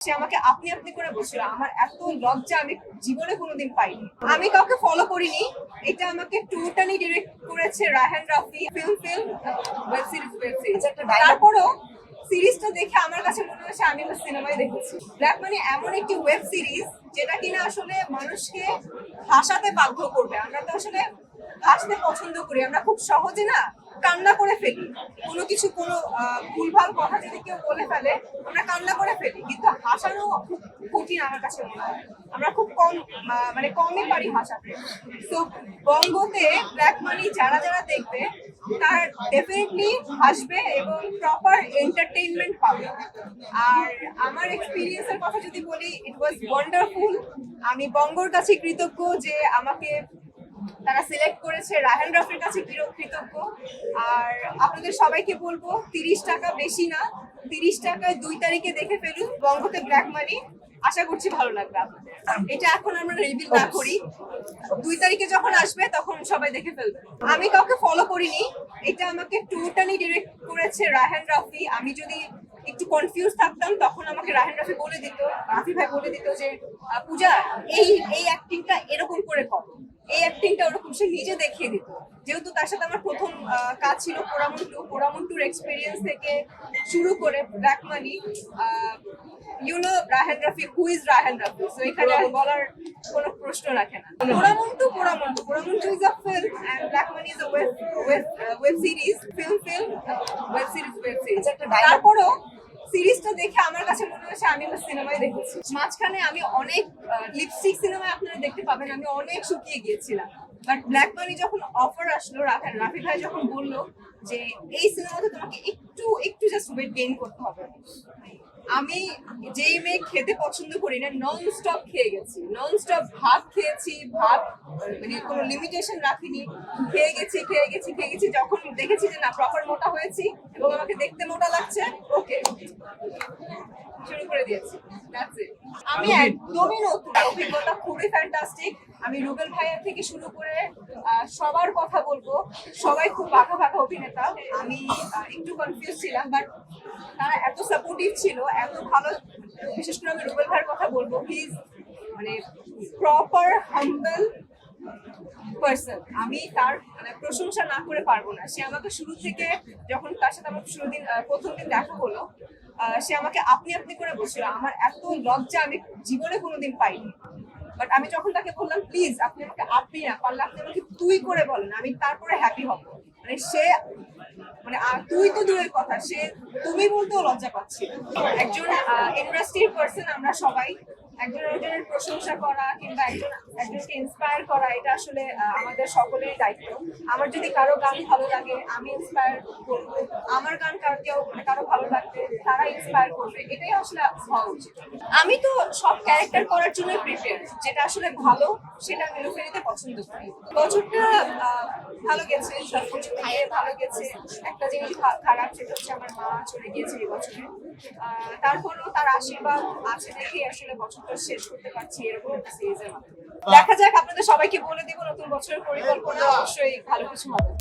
সে আমাকে আপনি আপনি করে বলছিল আমার এত লজ্জা আমি জীবনে কোনোদিন পাইনি। আমি কাউকে ফলো করিনি। এটা আমাকে টোটালি ডিরেক্ট করেছে Raihan Rafi film film web series web series তারপরও সিরিজটা দেখে আমার কাছে মনে হয়েছে আমি সিনেমায় দেখেছি। ব্ল্যাক মানে এমন একটি ওয়েব সিরিজ যেটা কিনা আসলে মানুষকে হাসাতে বাধ্য করবে। আমরা তো আসলে হাসতে পছন্দ করি। আমরা খুব সহজে না কান্না করে ফেলি। কোনো কিছু, কোনো ভুলভাল কথা যদি কেউ বলে ফেলে, আমরা কান্না করে ফেলি। কিন্তু হাসানো খুব কঠিন আমার কাছে মনে হয়। আমরা খুব কম মানে কমই পারি হাসাতে। তো বঙ্গতে ব্ল্যাক মানি যারা যারা দেখবে, তার ডেফিনেটলি হাসবে এবং প্রপার এন্টারটেইনমেন্ট পাবে। আর আমার এক্সপিরিয়েন্সের কথা যদি বলি ইট ওয়াজ ওয়ান্ডারফুল আমি বঙ্গর কাছে কৃতজ্ঞ যে আমাকে তারা সিলেক্ট করেছে রাহান রাফির কাছে কৃতজ্ঞ? আর আপনাদের সবাইকে বলব তিরিশ টাকা বেশি না তিরিশ টাকায় দুই তারিখে দেখে ফেলুন বঙ্গতে ব্ল্যাক মানি আশা করছি ভালো লাগবে আপনাদের। এটা এখন আমরা রিভিল না করি। দুই তারিখে যখন আসবে তখন সবাই দেখে ফেলবে। আমি কাউকে ফলো করিনি। এটা আমাকে টোটালি ডিরেক্ট করেছে রাহান রাফি। আমি যদি একটু কনফিউজ থাকতাম তখন আমাকে রাহান রাফি বলে দিত রাফি ভাই বলে দিত যে পূজা এই এই অ্যাক্টিংটা এরকম করে কর। এই অ্যাক্টিংটা ওরকম সে নিজে দেখিয়ে দিত। যেহেতু তার সাথে আমার প্রথম কাজ ছিল পোড়ামন্টু পোড়ামন্টুর এক্সপিরিয়েন্স থেকে শুরু করে black money you know Raihan Rafi who is Raihan Rafi? So এখানে আর বলার কোনো প্রশ্ন রাখে না। Poramontu Poramontu. Poramontu is a film and black money is a web web web series film film web series web series তারপরও সিরিজটা দেখে আমার কাছে মনে হয়েছে আমি আমার সিনেমায় দেখেছি। মাঝখানে আমি অনেক লিপস্টিক সিনেমায় আপনারা দেখতে পাবেন, আমি অনেক শুকিয়ে গিয়েছিলাম। বাট ব্ল্যাক মানি যখন অফার আসলো, রাফি ভাই যখন বলল যে, এই সিনেমাতে তোমাকে একটু একটু জাস্ট ওয়েট গেইন করতে হবে। আমি যেই মেয়ে খেতে পছন্দ করি না নন স্টপ খেয়ে গেছি। নন স্টপ ভাত খেয়েছি ভাত মানে কোনো লিমিটেশন রাখিনি। খেয়ে গেছি খেয়ে গেছি খেয়ে গেছি যখন দেখেছি যে না প্রপার মোটা হয়েছি এবং আমাকে দেখতে মোটা লাগছে ওকে শুরু করে দিয়েছি। আমি একদমই নতুন অভিজ্ঞতা খুবই ফ্যান্টাস্টিক আমি রুবেল ভাইয়ের থেকে শুরু করে সবার কথা বলব। সবাই খুব বাঁকা বাঁকা অভিনেতা। আমি একটু কনফিউজ ছিলাম বাট তারা এত সাপোর্টিভ ছিল, এত ভালো, বিশেষ করে আমি রুবেল ভাইয়ের কথা বলব প্লিজ মানে প্রপার হাম্বল পার্সন আমি তার মানে প্রশংসা না করে পারব না। সে আমাকে শুরু থেকে, যখন তার সাথে আমার শুরু দিন প্রথম দিন দেখা হলো সে আমাকে আপনি আপনি করে বলছিল, আমার এত লজ্জা আমি জীবনে কোনোদিন পাইনি। বাট আমি যখন তাকে বললাম প্লিজ আপনি আমাকে আপনি না, পারলে আপনি আমাকে তুই করে বলেন, আমি তারপরে হ্যাপি হব। মানে সে মানে তুই তো দূরের কথা, সে, তুমি বলতেও লজ্জা পাচ্ছি একজন ইন্ডাস্ট্রির পার্সন আমরা সবাই একজনের প্রশংসা করা কিংবা একজন একজনকে ইন্সপায়ার করা, এটা আসলে আমাদের সকলের দায়িত্ব। আমার যদি কারও গান ভালো লাগে, আমি ইন্সপায়ার করব। আমার গান কারও কেউ মানে কারও ভালো লাগবে তারা ইন্সপায়ার করবে। এটাই আসলে হওয়া উচিত। আমি তো সব ক্যারেক্টার করার জন্য প্রিপেয়ার যেটা আসলে ভালো সেটা আমি ফেরিতে পছন্দ করি। বছরটা ভালো গেছে, সবকিছু মিলিয়ে ভালো গেছে। একটা জিনিস খারাপ সেটা হচ্ছে আমার মা চলে গিয়েছে এই বছরে। তারপরেও তার আশীর্বাদ আছে দেখেই আসলে বছরটা শেষ করতে পারছি এরকম একটা সিরিজের মাধ্যমে। দেখা যাক, আপনাদের সবাইকে বলে দিব নতুন বছরের পরিকল্পনা, অবশ্যই ভালো কিছু হবে।